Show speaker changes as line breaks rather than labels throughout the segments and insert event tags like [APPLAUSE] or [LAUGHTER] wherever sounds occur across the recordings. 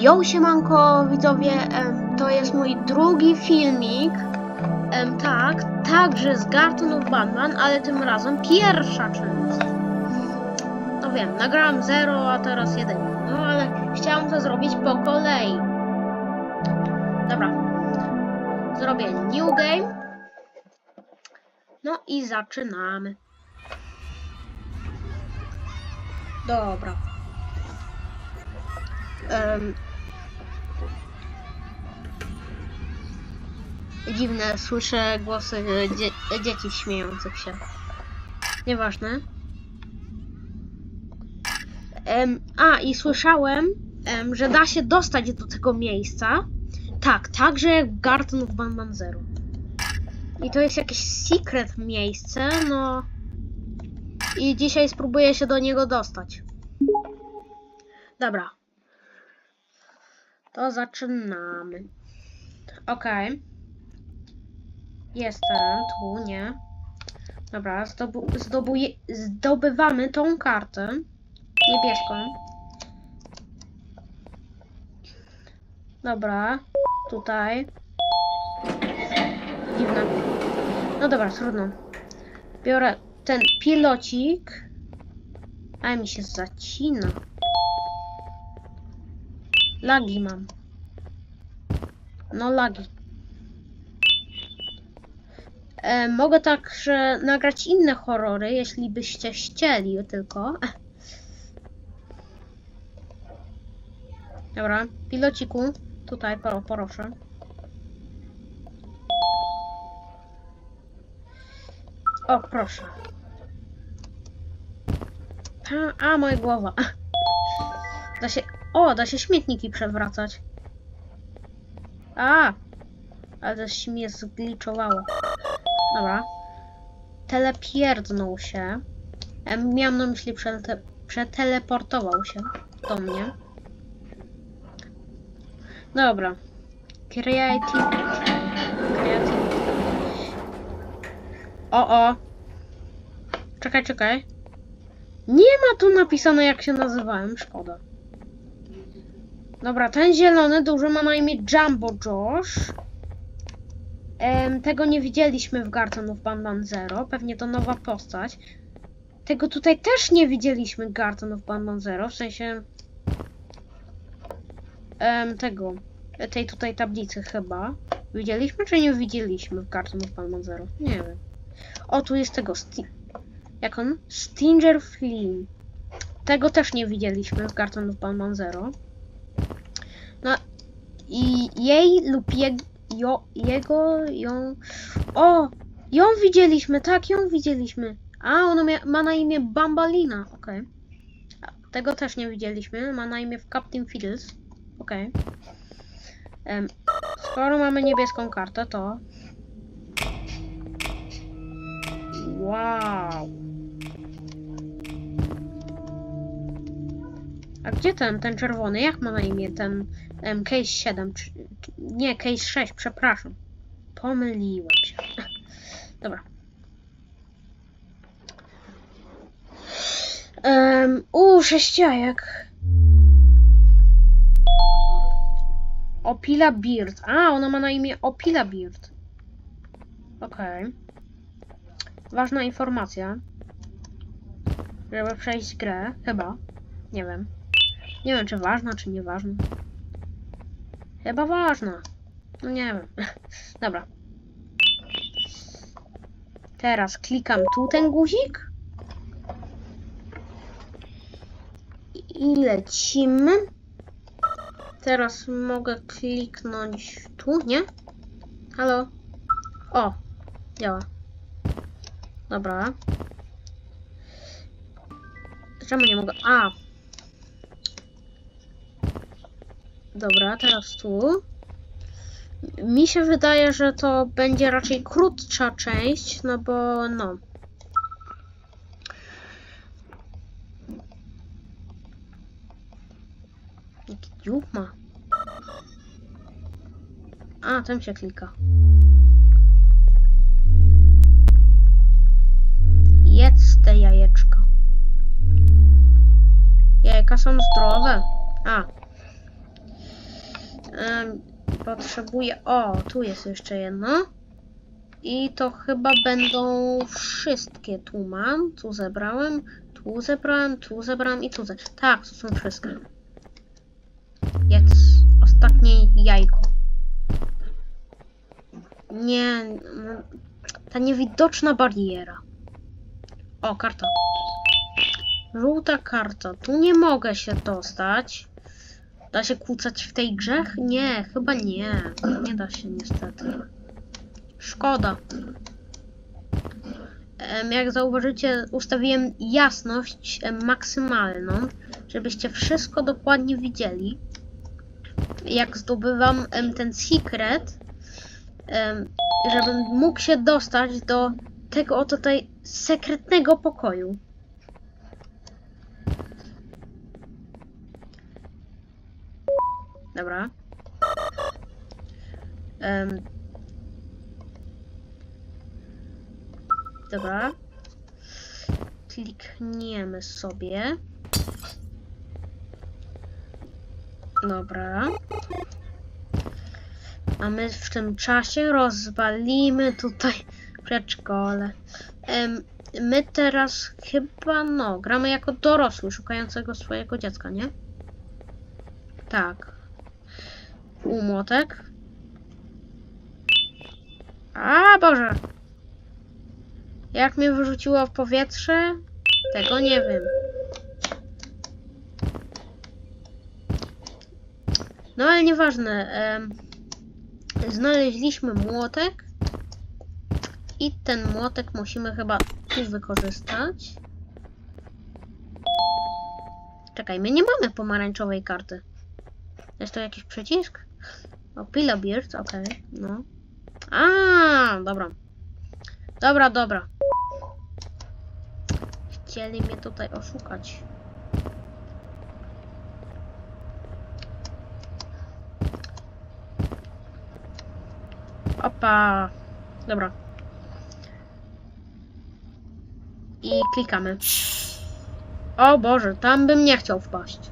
Yo, siemanko widzowie, to jest mój drugi filmik, tak, także z Garten of Batman, ale tym razem pierwsza część. No wiem, nagrałem 0, a teraz 1, no ale chciałam to zrobić po kolei. Dobra, zrobię new game, no i zaczynamy. Dobra. Em, dziwne, słyszę głosy dzie dzieci śmiejących się. Nieważne. Em, a, i słyszałem, em, że da się dostać do tego miejsca. Tak, także jak w Garden of Batman Zero. I to jest jakieś secret miejsce, no. I dzisiaj spróbuję się do niego dostać. Dobra. To zaczynamy. Okej. Jestem tu, nie. Dobra, zdobu zdobywamy tą kartę. Niebieską. Dobra, tutaj. Dziwne. No dobra, trudno. Biorę ten pilocik. A mi się zacina. Lagi mam. No lagi. E, mogę także nagrać inne horrory, jeśli byście chcieli tylko. [LAUGHS] Dobra, pilociku, tutaj pro, proszę. O, proszę. A, a moja głowa. [LAUGHS] Da się. O, da się śmietniki przewracać. A! Ale coś mnie zgliczowało. Dobra. Telepierdznął się. Em, Miałam na myśli przete przeteleportował się do mnie. Dobra. Creative. Creative. O, o. Czekaj, czekaj. Nie ma tu napisane jak się nazywałem, szkoda. Dobra, ten zielony duży ma na imię Jumbo Josh. Em, tego nie widzieliśmy w Garden of Batman Zero. Pewnie to nowa postać. Tego tutaj też nie widzieliśmy w Garden of Batman Zero. W sensie... Em, tego. Tej tutaj tablicy chyba. Widzieliśmy czy nie widzieliśmy w Garden of Batman Zero? Nie wiem. O, tu jest tego. Sti jak on? Stinger Flynn. Tego też nie widzieliśmy w Garden of Batman Zero. No i jej lub je, jo, jego, ją. O! Ją widzieliśmy, tak, ją widzieliśmy. A, ona ma na imię Bambalina, okej. A, Tego też nie widzieliśmy, ma na imię Captain Fiddles. Okej. Em, Skoro mamy niebieską kartę, to... Wow. A gdzie ten, ten czerwony? Jak ma na imię ten em, case 7? Czy, nie, case 6, przepraszam. Pomyliłem się. [LAUGHS] Dobra. Um, u, sześć. Opila Beard. A, ona ma na imię Opila Beard. Okej. Ważna informacja. Żeby przejść grę, chyba. Nie wiem. Nie wiem, czy ważna, czy nieważna. Chyba ważna. No nie wiem. [LAUGHS] Dobra. Teraz klikam tu ten guzik. I lecimy. Teraz mogę kliknąć tu, nie? Halo? O, działa. Dobra. Czemu nie mogę? A, Dobra, teraz tu. Mi się wydaje, że to będzie raczej krótsza część, no bo no. Jaki dziób ma. A, tym się klika. Jedz te jajeczka. Jajka są zdrowe. A, potrzebuję. O, tu jest jeszcze jedno. I to chyba będą wszystkie. Tu mam, tu zebrałem, tu zebrałem, tu zebrałem i tu zebrałem. Tak, to są wszystkie. Jest ostatnie jajko. Nie, no, ta niewidoczna bariera. O, karta. Żółta karta. Tu nie mogę się dostać. Da się kłócać w tej grze? Nie, chyba nie. Nie da się niestety. Szkoda. Jak zauważycie, ustawiłem jasność maksymalną, żebyście wszystko dokładnie widzieli. Jak zdobywam ten secret, żebym mógł się dostać do tego oto tutaj sekretnego pokoju. Dobra. Em, dobra. Klikniemy sobie. Dobra. A my w tym czasie rozwalimy tutaj przedszkole. Em, my teraz chyba, no, gramy jako dorosły szukającego swojego dziecka, nie? Tak. U młotek. A Boże! Jak mnie wyrzuciło w powietrze? Tego nie wiem. No ale nieważne. znaleźliśmy młotek. I ten młotek musimy chyba tu wykorzystać. Czekaj, my nie mamy pomarańczowej karty. Jest to jakiś przycisk? O, Pila Beard, okej, no. A, dobra. Dobra, dobra. Chcieli mnie tutaj oszukać. Opa. Dobra. I klikamy. O Boże, tam bym nie chciał wpaść.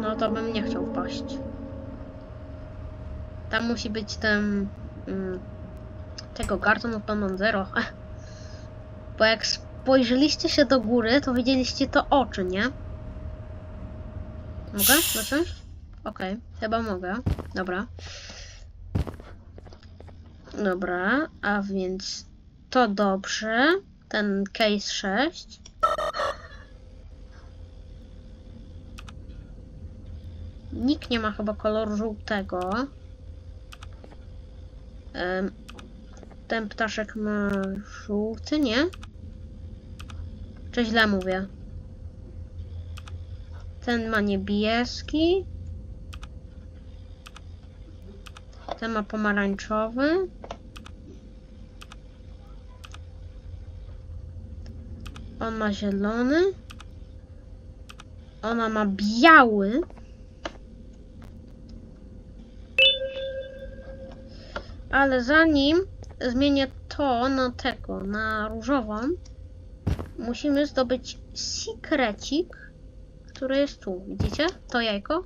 No to Tam musi być ten... Mm, tego of Panon Zero. [LAUGHS] Bo jak spojrzeliście się do góry, to widzieliście to oczy, nie? Mogę zacząć? Okej, chyba mogę. Dobra. Dobra, a więc to dobrze. Ten case 6. Nikt nie ma chyba koloru żółtego. Ten ptaszek ma żółty, nie? Czy źle mówię? Ten ma niebieski. Ten ma pomarańczowy. On ma zielony. Ona ma biały. Ale zanim zmienię to na tego, na różową, musimy zdobyć sekrecik, który jest tu. Widzicie? To jajko.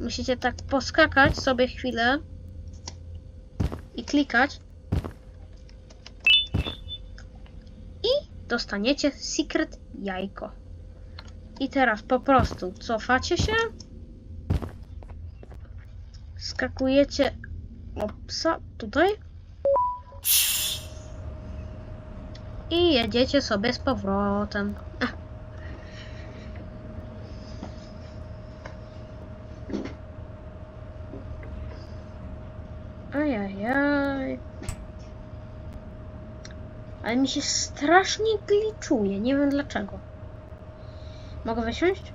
Musicie tak poskakać sobie chwilę i klikać. I dostaniecie secret jajko. I teraz po prostu cofacie się. Skakujecie opsa tutaj. I jedziecie sobie z powrotem. Ajajaj. Ale mi się strasznie gliczuje. Nie wiem dlaczego. Mogę wysiąść?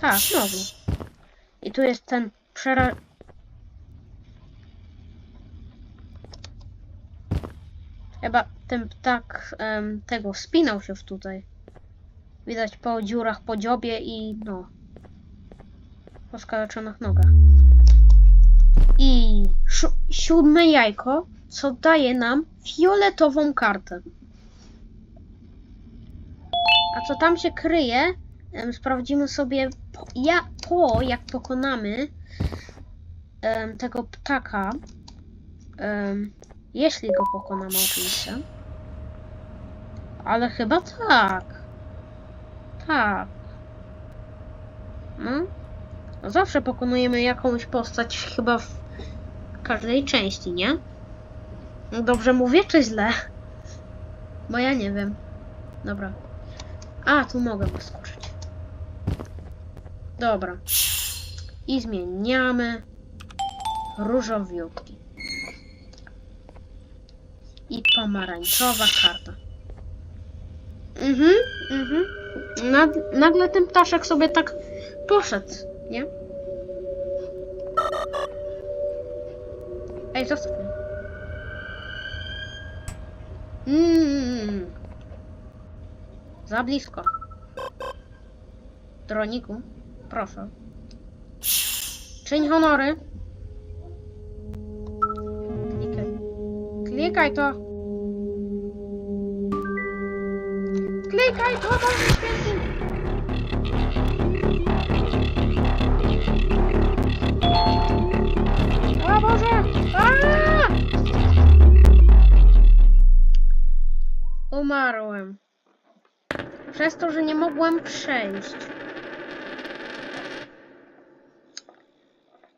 Tak, mogę. I tu jest ten przera... Chyba ten ptak tego wspinał się w tutaj. Widać po dziurach po dziobie i no. Po skaleczonych nogach. I siódme jajko, co daje nam fioletową kartę. A co tam się kryje, sprawdzimy sobie po, ja, po jak pokonamy tego ptaka. Em, jeśli go pokonamy oczywiście. Ale chyba tak. Tak. No. zawsze pokonujemy jakąś postać chyba w każdej części, nie? Dobrze mówię czy źle? Bo ja nie wiem. Dobra. A, tu mogę wyskoczyć. Dobra. I zmieniamy różowiutki. I pomarańczowa karta. Mhm, mhm. Nad, nagle ten ptaszek sobie tak poszedł, nie? Ej, zostaw mnie. Mm. Za blisko. Droniku, proszę. Czyń honory. Klikaj. Klikaj to. Klikaj to, Święty. Umarłem. Przez to, że nie mogłem przejść.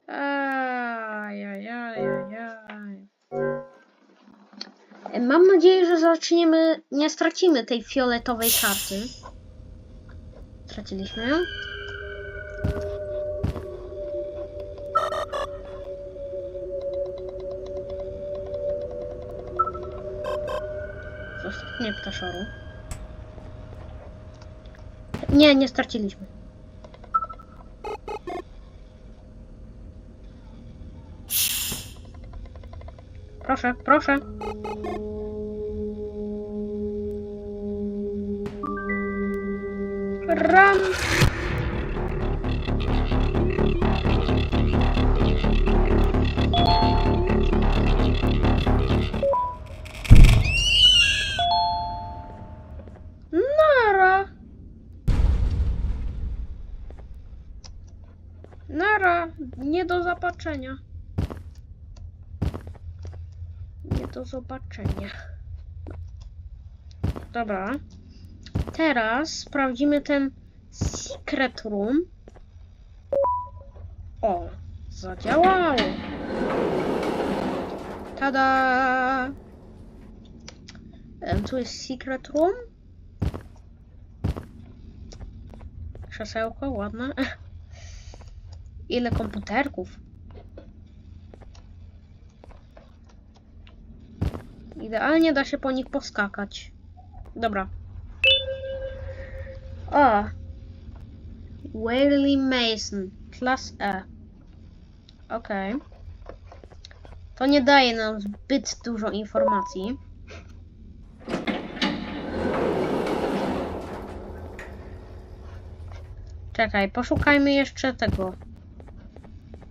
Ajajajajaj. Mam nadzieję, że zaczniemy, nie stracimy tej fioletowej karty. Straciliśmy ją? Zostaw mnie ptaszoru. Nie, nie straciliśmy. Proszę, proszę. Ram. Nara. Nara. Nie do zobaczenia. Nie do zobaczenia. Dobra. Teraz sprawdzimy ten secret room. O, zadziałało. Tada! Tu jest secret room. Krzesełko, ładne. [LAUGHS] Ile komputerków. Idealnie da się po nich poskakać. Dobra. O! Whaley Mason, klas E. Okej. To nie daje nam zbyt dużo informacji. Czekaj, poszukajmy jeszcze tego.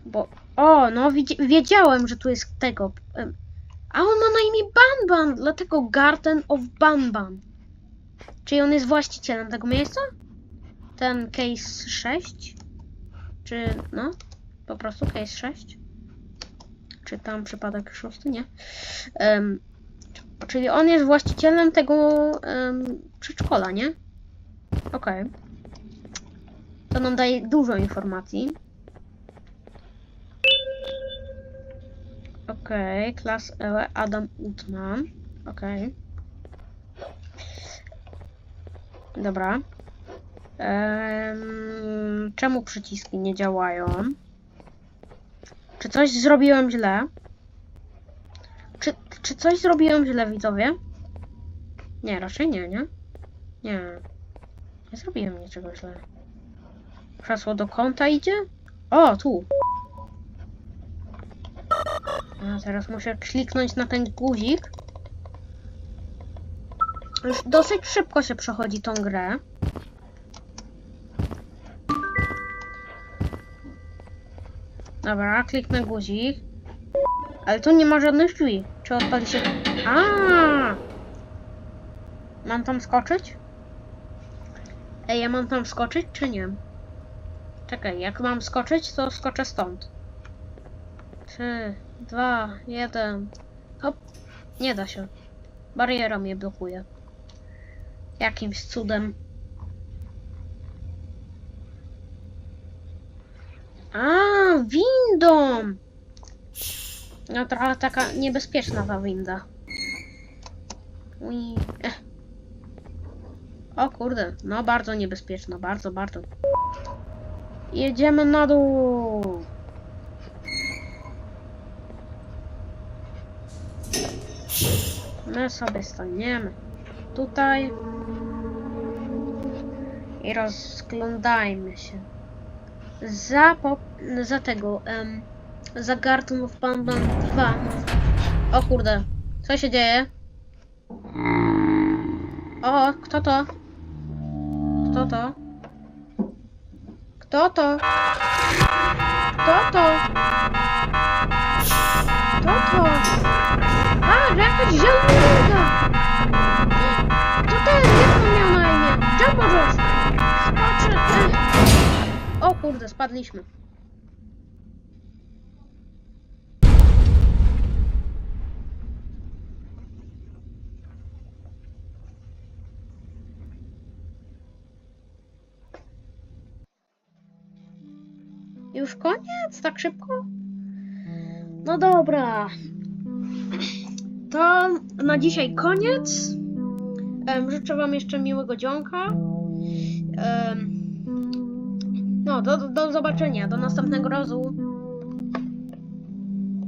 Bo. O, no wiedziałem, że tu jest tego. A on ma na imię Banban, dlatego Garden of Banban. Czyli on jest właścicielem tego miejsca? Ten case 6? Czy no? Po prostu case 6? Czy tam przypadek szósty? Nie. Em, czyli on jest właścicielem tego em, przedszkola, nie? Okej. To nam daje dużo informacji. Okej, klas E, Adam Utman. Okej. Dobra. Em, czemu przyciski nie działają? Czy coś zrobiłem źle? Czy, czy coś zrobiłem źle, widzowie? Nie, raczej nie, nie? Nie. Nie zrobiłem niczego źle. Krzesło do kąta idzie? O, tu. Teraz muszę kliknąć na ten guzik. Już dosyć szybko się przechodzi tą grę. Dobra, kliknę guzik. Ale tu nie ma żadnych drzwi. Czy odpali się... A! Mam tam skoczyć? Ej, ja mam tam skoczyć, czy nie? Czekaj, jak mam skoczyć, to skoczę stąd. Trzy, dwa, jeden. Hop. Nie da się. Bariera mnie blokuje. Jakimś cudem. A, windą! No trochę taka niebezpieczna ta winda. Ui. Ech. O kurde, no bardzo niebezpieczna, bardzo, bardzo. Jedziemy na dół. My sobie staniemy tutaj i rozglądajmy się. Za, po, za tego, za Garden of Pandan 2. O kurde, co się dzieje? O, kto to? Kto to? Kto to? Kto to? Kto to? A, jakaś zielona! To ten, jak on miał na imię? Jumbo Josh! Ech. O kurde, spadliśmy. Już koniec? Tak szybko? No dobra. To na dzisiaj koniec. Życzę Wam jeszcze miłego dzionka. No, do, do zobaczenia. Do następnego razu.